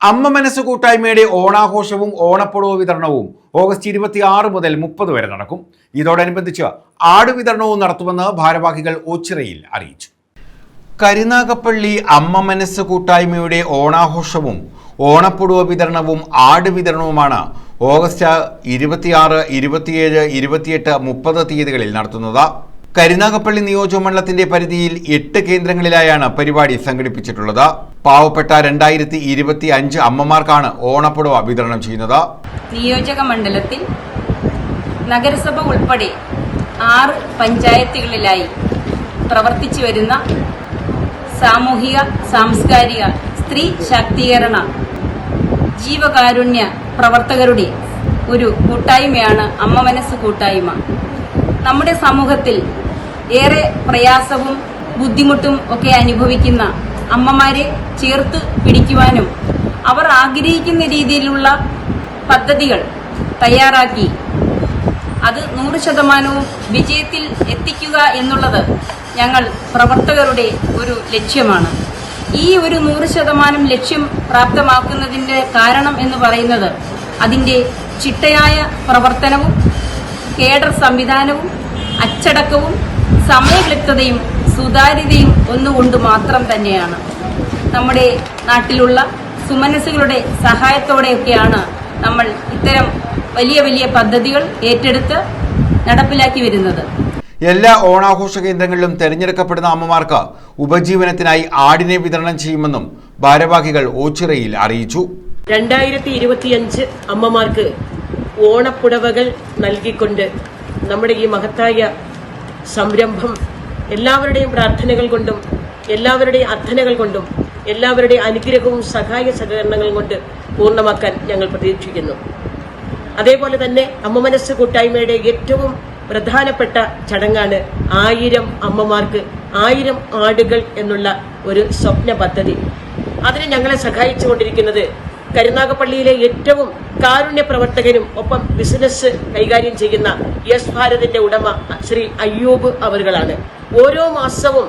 അമ്മ മനസ്സ് കൂട്ടായ്മയുടെ ഓണാഘോഷവും ഓണപ്പുടവ വിതരണവും ഓഗസ്റ്റ് ഇരുപത്തി ആറ് മുതൽ മുപ്പത് വരെ നടക്കും. ഇതോടനുബന്ധിച്ച് ആട് വിതരണവും നടത്തുമെന്ന് ഭാരവാഹികൾ ഓച്ചിറയിൽ അറിയിച്ചു. കരുനാഗപ്പള്ളി അമ്മ മനസ്സ് കൂട്ടായ്മയുടെ ഓണാഘോഷവും ഓണപ്പുടവ വിതരണവും ആട് വിതരണവുമാണ് ഓഗസ്റ്റ് ഇരുപത്തിയാറ് ഇരുപത്തിയേഴ് ഇരുപത്തിയെട്ട് മുപ്പത് തീയതികളിൽ നടത്തുന്നത്. കരുനാഗപ്പള്ളി നിയോജകമണ്ഡലത്തിന്റെ പരിധിയിൽ എട്ട് കേന്ദ്രങ്ങളിലായാണ് പരിപാടി സംഘടിപ്പിച്ചിട്ടുള്ളത്. പാവപ്പെട്ട രണ്ടായിരത്തി ഇരുപത്തി അഞ്ച് അമ്മമാർക്കാണ് ഓണപ്പുടവ വിതരണം ചെയ്യുന്നത്. നിയോജക മണ്ഡലത്തിൽ നഗരസഭ ഉൾപ്പെടെ ആറ് പഞ്ചായത്തുകളിലായി പ്രവർത്തിച്ചു വരുന്ന സാമൂഹിക സാംസ്കാരിക സ്ത്രീ ശാക്തീകരണ ജീവകാരുണ്യ പ്രവർത്തകരുടെ ഒരു കൂട്ടായ്മയാണ് അമ്മ മനസ്സ് കൂട്ടായ്മ. നമ്മുടെ സമൂഹത്തിൽ ഏറെ പ്രയാസവും ബുദ്ധിമുട്ടും ഒക്കെ അനുഭവിക്കുന്ന അമ്മമാരെ ചേർത്ത് പിടിക്കുവാനും അവർ ആഗ്രഹിക്കുന്ന രീതിയിലുള്ള പദ്ധതികൾ തയ്യാറാക്കി. അത് നൂറ് ശതമാനവും വിജയത്തിൽ എത്തിക്കുക എന്നുള്ളത് ഞങ്ങൾ പ്രവർത്തകരുടെ ഒരു ലക്ഷ്യമാണ്. ഈ ഒരു നൂറ് ശതമാനം ലക്ഷ്യം പ്രാപ്തമാക്കുന്നതിന്റെ കാരണം എന്ന് പറയുന്നത് അതിന്റെ ചിട്ടയായ പ്രവർത്തനവും കേഡർ സംവിധാനവും അച്ചടക്കവും സമയക്ലിപ്തതയും സുതാര്യതയും ഒന്നുകൊണ്ട് മാത്രം തന്നെയാണ്. നമ്മുടെ നാട്ടിലുള്ള സുമനസ്സുകളുടെ സഹായത്തോടെയൊക്കെയാണ് നമ്മൾ ഇത്തരം വലിയ വലിയ പദ്ധതികൾ ഏറ്റെടുത്ത് നടപ്പിലാക്കി വരുന്നത്. എല്ലാ ഓണാഘോഷ കേന്ദ്രങ്ങളിലും തെരഞ്ഞെടുക്കപ്പെടുന്ന അമ്മമാർക്ക് ഉപജീവനത്തിനായി ആടിനെ വിതരണം ചെയ്യുമെന്നും ഭാരവാഹികൾ ഓച്ചിറയിൽ അറിയിച്ചു. രണ്ടായിരത്തി ഇരുപത്തിയഞ്ച് അമ്മമാർക്ക് ഓണപ്പുടവകൾ നൽകിക്കൊണ്ട് നമ്മുടെ ഈ മഹത്തായ സംരംഭം എല്ലാവരുടെയും പ്രാർത്ഥനകൾ കൊണ്ടും എല്ലാവരുടെയും അർത്ഥനകൾ കൊണ്ടും എല്ലാവരുടെയും അനുഗ്രഹവും സഹായ സഹകരണങ്ങളും കൊണ്ട് പൂർണമാക്കാൻ ഞങ്ങൾ പ്രതീക്ഷിക്കുന്നു. അതേപോലെ തന്നെ അമ്മ മനസ്സ് കൂട്ടായ്മയുടെ ഏറ്റവും പ്രധാനപ്പെട്ട ചടങ്ങാണ് ആയിരം അമ്മമാർക്ക് ആയിരം ആടുകൾ എന്നുള്ള ഒരു സ്വപ്ന പദ്ധതി. അതിന് ഞങ്ങളെ സഹായിച്ചുകൊണ്ടിരിക്കുന്നത് കരുനാഗപ്പള്ളിയിലെ ഏറ്റവും കാരുണ്യ പ്രവർത്തകനും ഒപ്പം ബിസിനസ് കൈകാര്യം ചെയ്യുന്ന യെസ് ഭാരതിന്റെ ഉടമ ശ്രീ അയ്യൂബ് അവറുകളാണ് ഓരോ മാസവും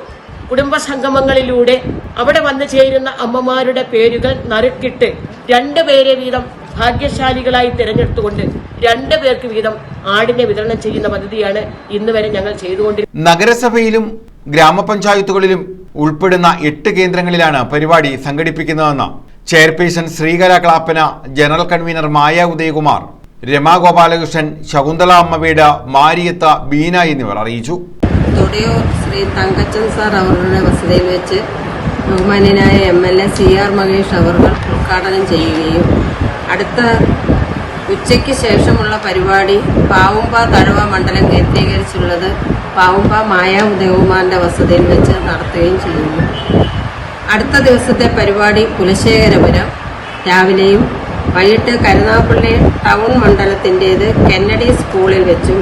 കുടുംബസംഗമങ്ങളിലൂടെ അവിടെ വന്നു ചേരുന്ന അമ്മമാരുടെ പേരുകൾ നറുക്കിട്ട് രണ്ട് പേരെ വീതം ഭാഗ്യശാലികളായി തിരഞ്ഞെടുത്തുകൊണ്ട് രണ്ട് പേർക്ക് വീതം ആടിനെ വിതരണം ചെയ്യുന്ന പദ്ധതിയാണ് ഇന്ന് വരെ ഞങ്ങൾ ചെയ്തുകൊണ്ടിരുന്നത് നഗരസഭയിലും ഗ്രാമപഞ്ചായത്തുകളിലും ഉൾപ്പെടുന്ന എട്ട് കേന്ദ്രങ്ങളിലാണ് പരിപാടി സംഘടിപ്പിക്കുന്നതെന്ന് chairperson Sreekala Clappana general convener Maya Udayakumar Rama Gopalakrishnan Shakunthala അമ്മവീട് മാരിയത്ത ബീന എന്നിവർ അറിയിച്ചു. തൊടിയൂർ ശ്രീ തങ്കച്ചൻ സാർ അവരുടെ വസതിയിൽ വെച്ച് ബഹുമാന്യനായ M L A C R Mahesh അവർ ഉദ്ഘാടനം ചെയ്യുകയും അടുത്ത ഉച്ചയ്ക്ക് ശേഷമുള്ള പരിപാടി പാവുമ്പ തഴവ മണ്ഡലം കേന്ദ്രീകരിച്ചുള്ളത് പാവുമ്പ മായ ഉദയകുമാറിന്റെ വസതിയിൽ വെച്ച് നടത്തുകയും ചെയ്യുന്നു. അടുത്ത ദിവസത്തെ പരിപാടി കുലശേഖരപുരം. രാവിലെയും വൈകിട്ട് കരുനാഗപ്പള്ളി ടൗൺ മണ്ഡലത്തിന്റേത് കെന്നഡി സ്കൂളിൽ വെച്ചും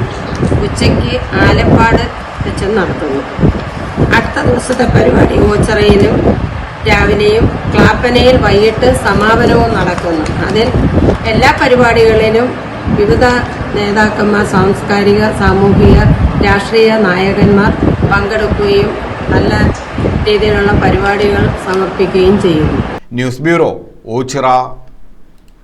ഉച്ചയ്ക്ക് ആലപ്പാട് വെച്ചും നടത്തുന്നു. അടുത്ത ദിവസത്തെ പരിപാടി ഓച്ചിറയിലും രാവിലെയും ക്ലാപ്പനയിൽ വൈകിട്ട് സമാപനവും നടക്കുന്നു. അതിൽ എല്ലാ പരിപാടികളിലും വിവിധ നേതാക്കന്മാർ സാംസ്കാരിക സാമൂഹിക രാഷ്ട്രീയ നായകന്മാർ പങ്കെടുക്കുകയും നല്ല രീതിയിലുള്ള പരിപാടികൾ സമർപ്പിക്കുകയും ചെയ്യുന്നു. News bureau Ochira.